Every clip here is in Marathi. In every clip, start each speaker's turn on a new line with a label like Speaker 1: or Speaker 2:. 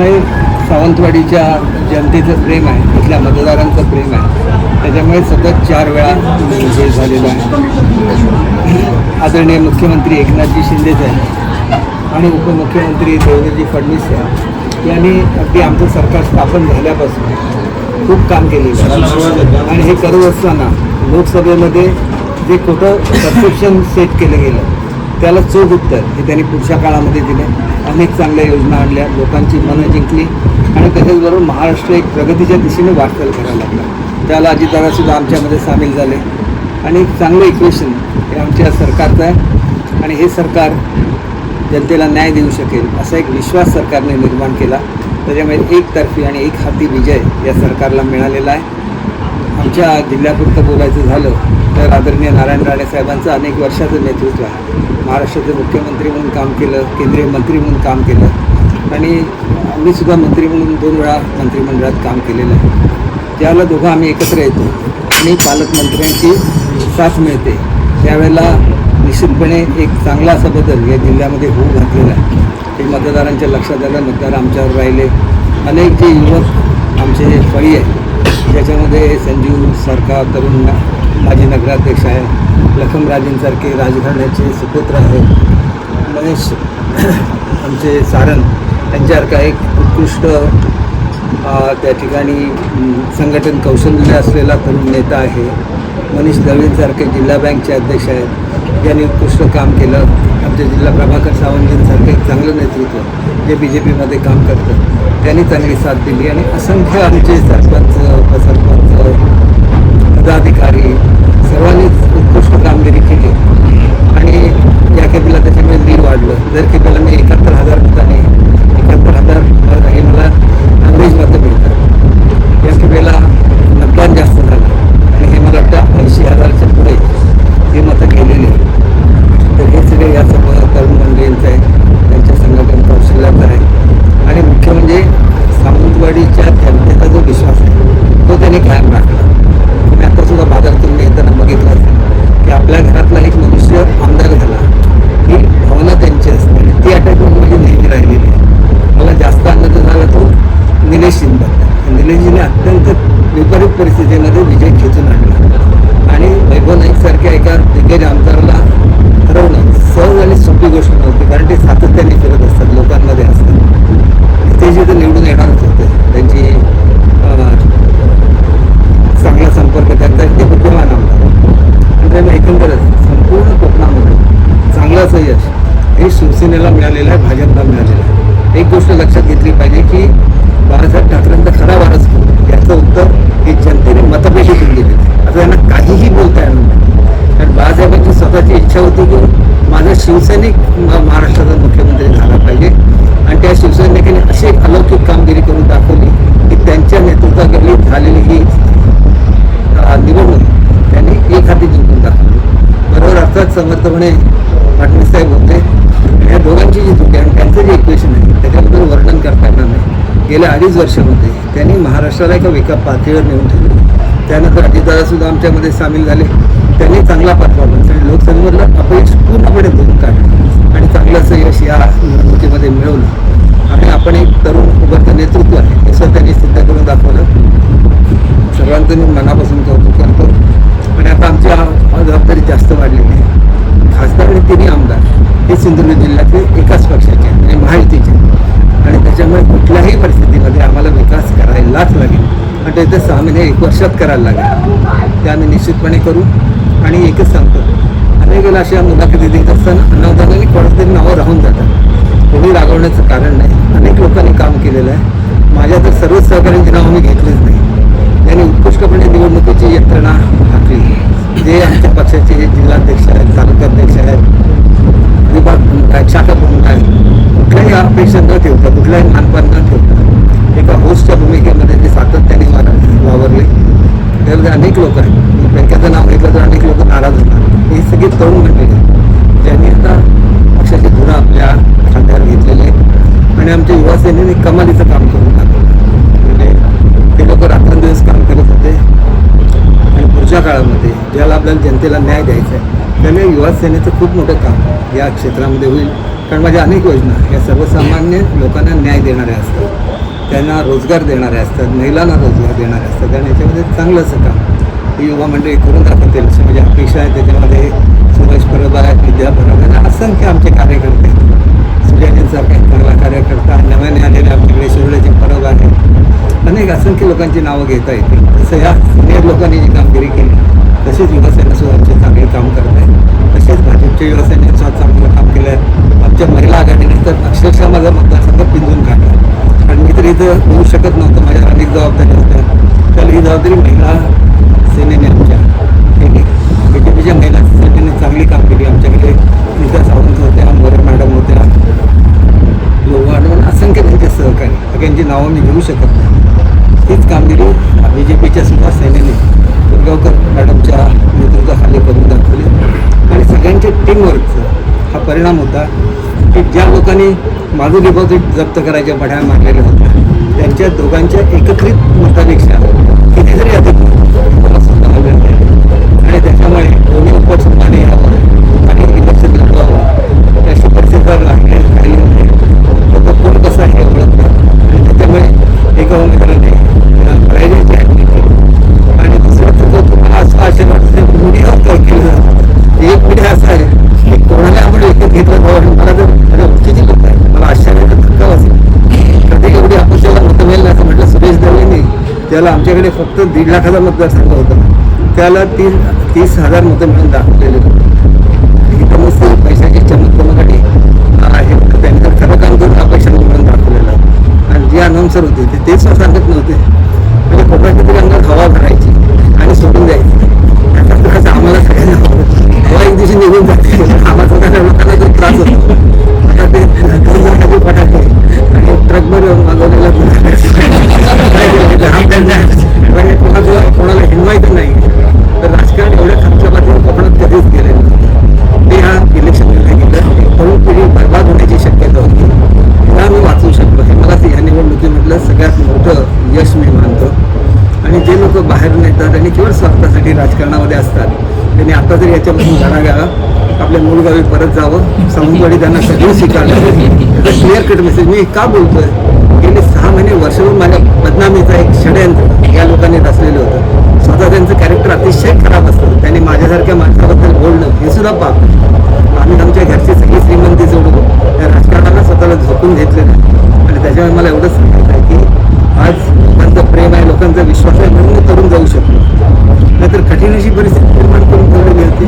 Speaker 1: हे सावंतवाडीच्या जनतेचं प्रेम आहे इथल्या मतदारांचं प्रेम आहे. त्याच्यामुळे सतत चार वेळा विजय झालेला आहे. आदरणीय मुख्यमंत्री एकनाथजी शिंदे साहेब आणि उपमुख्यमंत्री देवेंद्रजी फडणवीस साहेब यांनी अगदी आमचं सरकार स्थापन झाल्यापासून खूप काम केलेलं आहे. आणि हे करत असताना लोकसभेमध्ये जे खोटं सबस्क्रिप्शन सेट केलं गेलं त्याला चोख उत्तर हे त्यांनी पुढच्या काळामध्ये दिले अनेक चांगल्या योजना आणल्या लोकांची मनं जिंकली आणि त्याच्याचबरोबर महाराष्ट्र एक प्रगतीच्या दिशेने वाटचाल करायला लागला. त्याला अजितदादासुद्धा आमच्यामध्ये सामील झाले. आणि एक चांगलं इक्वेशन हे आमच्या सरकारचं आहे आणि हे सरकार जनतेला न्याय देऊ शकेल असा एक विश्वास सरकारने निर्माण केला. त्याच्यामुळे एकतर्फी आणि एक हाती विजय या सरकारला मिळालेला आहे. आमच्या जिल्ह्यापुरतं बोलायचं झालं तर आदरणीय नारायण राणे साहेबांचं अनेक वर्षाचं नेतृत्व आहे. महाराष्ट्राचे मुख्यमंत्री म्हणून काम केलं केंद्रीय मंत्री म्हणून काम केलं आणि मी सुद्धा मंत्री म्हणून दोन वेळा मंत्रिमंडळात काम केलेलं आहे. ज्यावेळेला दोघं आम्ही एकत्र येतो आणि पालकमंत्र्यांची साथ मिळते. त्यावेळेला निश्चितपणे एक चांगला असा बदल या जिल्ह्यामध्ये होऊ घातलेला आहे. हे मतदारांच्या लक्षात आलं मतदार आमच्यावर राहिले. अनेक जे युवक आमचे फळी आहे ज्याच्यामध्ये संजीव सरकार तरुण माजी नगराध्यक्ष आहे. लखमराजेंसारखे राजघराण्याचे सुपुत्र आहेत महेश आमचे सारंग यांच्यासारखा एक उत्कृष्ट त्या ठिकाणी संघटन कौशल्य असलेला तरुण नेता आहे. मनीष दळवींसारखे जिल्हा बँकचे अध्यक्ष आहेत. ज्यांनी उत्कृष्ट काम केलं. आमचे जिल्हा प्रभाकर सावंतजींसारखं एक चांगलं नेतृत्व जे बी जे पीमध्ये काम करतं. त्यांनी चांगली साथ दिली आणि असंख्य आमचे सरपंच उपसरपंच पदाधिकारी सर्वांनीच उत्कृष्ट कामगिरी केली. आणि या खेपेला त्याच्यामुळे लीड वाढलं. दर खेपेला मी एकाहत्तर हजार मताने एकाहत्तर हजार हे मला अंग्रेज मतं मिळतात या खेपेला मतदान जास्त झालं. आणि हे मला वाटतं ऐंशी हजारच्या पुढे हे मतं गेलेली तर हे सगळे या सर्व तरुण मंडळींचं आहे त्यांच्या संघटन कौशल्याचं आहे. आणि मुख्य म्हणजे सावंतवाडीच्या गेल्या अडीच वर्षामध्ये त्यांनी महाराष्ट्राला एका वेगळ्या पातळीवर नेऊन ठेवले. त्यानंतर अजितदादा सुद्धा आमच्यामध्ये सामील झाले. त्यांनी चांगला परफॉर्मन्स आणि लोकसभेमधलं अपयश पूर्णपणे दोन काढलं. आणि चांगलं यश या निवडणुकीमध्ये मिळवलं. आणि आपण एक तरुण उभरतं नेतृत्व आहे हे त्यांनी सिद्ध करून दाखवलं. सर्वांचं मी मनापासून कौतुक करतो. आणि आता आमची जबाबदारी जास्त वाढलेली आहे. खासदार आणि तिन्ही आमदार हे सिंधुदुर्ग जिल्ह्यातले एकाच पक्षाचे आणि महायुतीचे त्याच्यामुळे कुठल्याही परिस्थितीमध्ये आम्हाला विकास करायलाच लागेल. आणि ते तर सहा महिने एक वर्षात करायला लागेल. ते आम्ही निश्चितपणे करू. आणि एकच सांगतो अनेक वेळेला अशा मुलाखती देत असताना अनावधानाने कोणातरी नावं राहून जातात. कोणी रागवण्याचं कारण नाही. अनेक लोकांनी काम केलेलं आहे. माझ्या तर सर्वच सहकाऱ्यांची नावं मी घेतलीच नाही. त्यांनी उत्कृष्टपणे निवडणुकीची यंत्रणा आखली. जे आमच्या पक्षाचे जिल्हाध्यक्ष आहेत तालुकाध्यक्ष आहेत विभाग प्रमुख आहेत शाखा प्रमुख आहेत कुठल्याही अपेक्षा न ठेवतात कुठल्याही मानपान न ठेवता एका होस्टच्या भूमिकेमध्ये ते सातत्याने वार- वावरले. त्यामध्ये अनेक लोक आहेत. बँकेचं नाव घेतलं तर अनेक लोक नाराज होतात. ही सगळी तरुण मंडळी ज्यांनी आता पक्षाची धुरा आपल्या खांद्यावर घेतलेली आहे. आणि आमच्या युवा सेनेने कमालीचं काम करून दाखवलं. म्हणजे ते लोक रात्रंदिवस काम करत होते. आणि पुढच्या काळामध्ये ज्याला आपल्याला जनतेला न्याय द्यायचा आहे त्यामुळे युवा सेनेचं खूप मोठं काम या क्षेत्रामध्ये होईल. कारण माझ्या अनेक योजना या सर्वसामान्य लोकांना न्याय देणाऱ्या असतात. त्यांना रोजगार देणाऱ्या असतात. महिलांना रोजगार देणारे असतात. आणि याच्यामध्ये चांगलं असं काम युवा मंडळी करून दाखवतील. अशी म्हणजे अपेक्षा आहे. त्याच्यामध्ये सुरेश परब आहे विद्या परब आहे असंख्य आमचे कार्यकर्ते आहेत. सूर्याजींसारखा एक चांगला कार्यकर्ता नव्याने आलेले आमच्याकडे शिवराजी परब आहे अनेक असंख्य लोकांची नावं घेता येतील. तसं या सिनियर लोकांनी जी कामगिरी केली तसेच युवासेना सुद्धा आमचे चांगले काम करत आहे तसेच भाजपच्या युवासेनेचा सुद्धा चांगलं काम केलं आहे आमच्या महिला आघाडीने तर अक्षरशः माझा मतदारसंघ पिंजून काढला. आणि मी तर इथं होऊ शकत नव्हतं. माझ्या अनेक जबाबदारी होत्या. तर ही जबाबदारी महिला सेनेने आमच्या बी जे पीच्या महिला सेनेने चांगली काम केली. आमच्याकडे नीता सावंत होत्या मोरे मॅडम होत्या लोवाडवण असंख्य त्यांचे सहकारी. सगळ्यांची नावं मी घेऊ शकत नाही. तीच कामगिरी बी जे पीच्या सुद्धा सेनेने दुर्गावकर मॅडमच्या नेतृत्वाखाली करून दाखवली. आणि सगळ्यांच्या टीमवर्कचा हा परिणाम होता. की ज्या लोकांनी माझं डिपॉझिट जप्त करायच्या बढ्या मारलेल्या होत्या त्यांच्या दोघांच्या एकत्रित मतापेक्षा कितीतरी अधिक मला स्वतः मिळत त्याला आमच्याकडे फक्त दीड लाखाचा मतदारसंघ होता. त्याला तीस तीस हजार मतं मिळून दाखवलेले होते. इथं पैशाची चमत्कमासाठी आहे. त्यांनी तर खरं काम करून अपेक्षा म्हणून दाखवलेलं. आणि जे अनाउन्सर होते ते तेच सांगत नव्हते. म्हणजे कोकणाच्या तरी अंगात हवा भरायची आणि सोडून द्यायची. आणि केवळ स्वार्थासाठी राजकारणामध्ये असतात. त्यांनी आता जर याच्यामधून धडा घ्यावा आपल्या मूळ गावी परत जावं सावंतवाडी त्यांना सगळं स्वीकारलं त्याचा क्लिअर कट मेसेज मी का बोलतोय? गेले सहा महिने वर्षभर माझ्या बदनामीचा एक षडयंत्र या लोकांनी रचलेलं होतं. स्वतः त्यांचं कॅरेक्टर अतिशय खराब असतं. त्यांनी माझ्यासारख्या माणसाबद्दल बोलणं हे सुद्धा पाप आम्ही आमच्या घरची सगळी श्रीमंती जोडू त्या राजकारणाला स्वतःला झोपून घेतलेलं आहे. आणि त्याच्यामुळे मला एवढंच सांगायचं आहे की आज लोकांचं प्रेम आहे लोकांचा विश्वास आहे म्हणून मी तरुण जाऊ शकलो नाहीतर कठीण अशी परिस्थिती निर्माण करून ठेवलेली होती.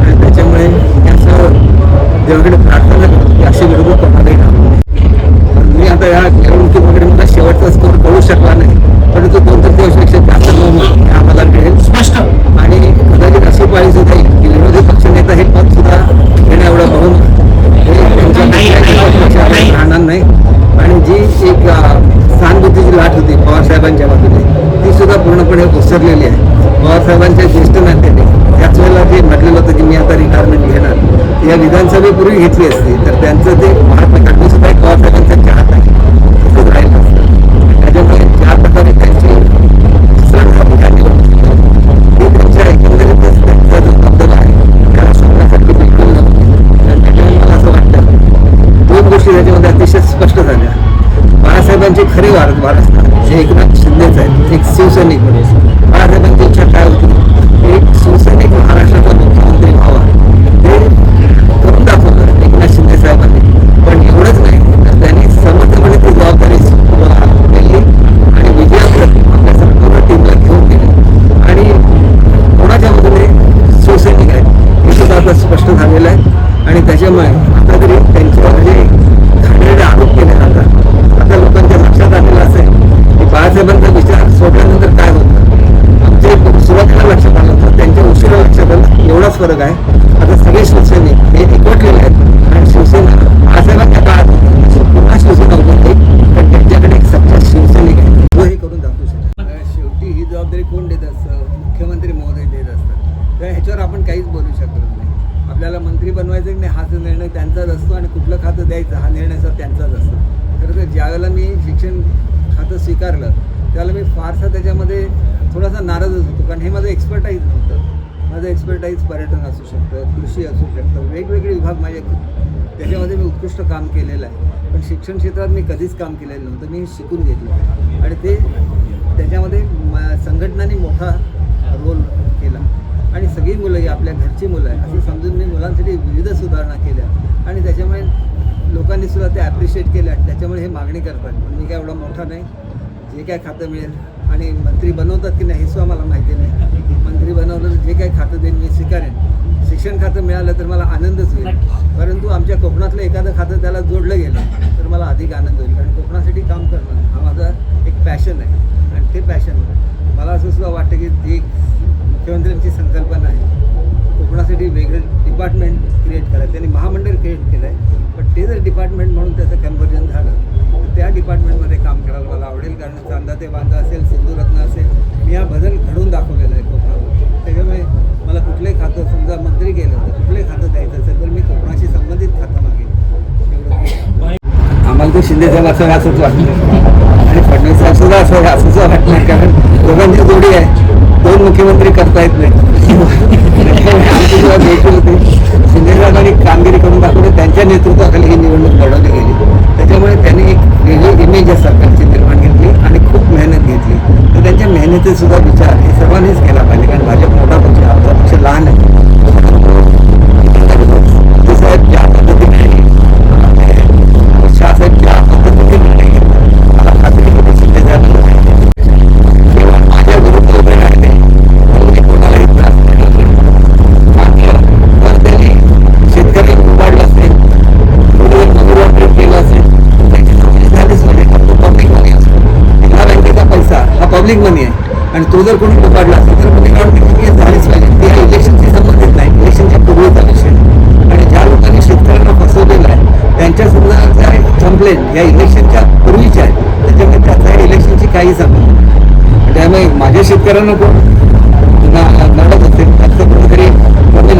Speaker 1: आणि त्याच्यामुळे त्याचं असं या विधानसभेपूर्वी घेतली असती तर त्यांचं ते महात्मा गांधी सुद्धा एक पवार साहेबांच्या चाहत आहे तसंच राहिलं असतं. त्याच्यामुळे ज्या प्रकारे त्यांची घसरण झाली त्या निवडणुकीत, त्यांच्या एकंदरीतच त्यांचा जो आहे त्याला बिलकुल त्याच्यामुळे मला असं वाटतं दोन गोष्टी त्याच्यामध्ये अतिशय स्पष्ट झाल्या. बाळासाहेबांचे खरे वारस वारसदार हे एकनाथ शिंदेच आहेत एक शिवसैनिक म्हणून. बाळासाहेबांची झालेलं आहे. आणि त्याच्यामुळे आता तरी त्यांच्यावर जे म्हणजे झालेले आरोप केले जातात आता लोकांच्या लक्षात आलेलं असेल की बाळासाहेबांचा विचार सोडल्यानंतर काय होतं? आमचे सुरुवातीला लक्षात आलं होतं त्यांच्या उशिरा लक्षात आलं. एवढाच फरक आहे. आता सगळे शिवसैनिक हे एकवटलेले आहेत. खातं द्यायचं हा निर्णय सर त्यांचाच असतो खरं तर ज्यावेळेला मी शिक्षण खातं स्वीकारलं त्यावेळेला मी फारसा त्याच्यामध्ये थोडासा नाराजच होतो. कारण हे माझं एक्सपर्टाईज नव्हतं. माझं एक्सपर्टाईज पर्यटन असू शकतं कृषी असू शकतं वेगवेगळे विभाग माझे त्याच्यामध्ये मी उत्कृष्ट काम केलेलं आहे. पण शिक्षण क्षेत्रात मी कधीच काम केलेलं नव्हतं. मी शिकून घेतलं. आणि ते त्याच्यामध्ये म- संघटनांनी मोठा रोल केला. आणि सगळी मुलं ही आपल्या घरची मुलं आहे असं समजून मी मुलांसाठी विविध सुधारणा केल्या. आणि त्याच्यामुळे लोकांनी सुद्धा ते ॲप्रिशिएट केलं त्याच्यामुळे हे मागणी करतात. पण मी काय एवढा मोठा नाही. जे काय खातं मिळेल आणि मंत्री बनवतात की नाही हे सुद्धा मला माहिती नाही. मंत्री बनवलं जे काय खातं देईन मी स्वीकारेन. शिक्षण खातं मिळालं तर मला आनंदच होईल. परंतु आमच्या कोकणातलं एखादं खातं त्याला जोडलं गेलं तर मला अधिक आनंद होईल. कारण कोकणासाठी काम करणं हा माझा एक पॅशन आहे. आणि ते पॅशन मला असं सुद्धा वाटतं की ती मुख्यमंत्र्यांची संकल्पना आहे कोकणासाठी वेगळं डिपार्टमेंट क्रिएट करायचं त्यांनी महामंडळ क्रिएट केलं. डिपार्टमेंट म्हणून त्याचं कन्व्हर्जन झालं. त्या डिपार्टमेंटमध्ये काम करायला मला आवडेल कारण चांदा ते बांधा असेल सिंधुरत्न असेल मी हा बदल घडून दाखवलेला आहे कोकणामध्ये. त्याच्यामुळे मला कुठलंही खातं समजा मंत्री गेलं तर कुठलंही खातं द्यायचं असेल तर मी कोकणाशी संबंधित खातं मागेन. आम्हाला तर शिंदे साहेब असं असंच वाटलं. आणि फडणवीस साहेब सुद्धा असं असंच वाटणार कारण दोघांची जोडी आहे. दोन मुख्यमंत्री करता येत नाही. त्याच्यामुळे शिंदे कामगिरी करून दाखवली. त्यांच्या नेतृत्वाखाली ही निवडणूक लढवली गेली. त्याच्यामुळे त्यांनी एक वेगळी इमेज या सरकारची निर्माण घेतली आणि खूप मेहनत घेतली. तर त्यांच्या मेहनतीचा सुद्धा विचार हे सर्वांनीच केला पाहिजे. कारण भाजप मोठा पक्ष आमचा पक्ष लहान आहे. ऑर्गॅनिक मनी आहे. आणि तो जर कोणी पकडला असेल तर मग इकॉनॉमिक मनी झालीच पाहिजे ते इलेक्शनशी संबंधित नाही. इलेक्शनच्या पूर्वीच असेल. आणि ज्या लोकांनी शेतकऱ्यांना फसवलेलं आहे त्यांच्या सुद्धा ज्या कंप्लेन या इलेक्शनच्या पूर्वीच्या आहेत त्याच्यामुळे त्याचा या इलेक्शनशी काही संबंध नाही. त्यामुळे माझ्या शेतकऱ्यांना कोण? नडत असेल त्याचं कोणीतरी मोबाईल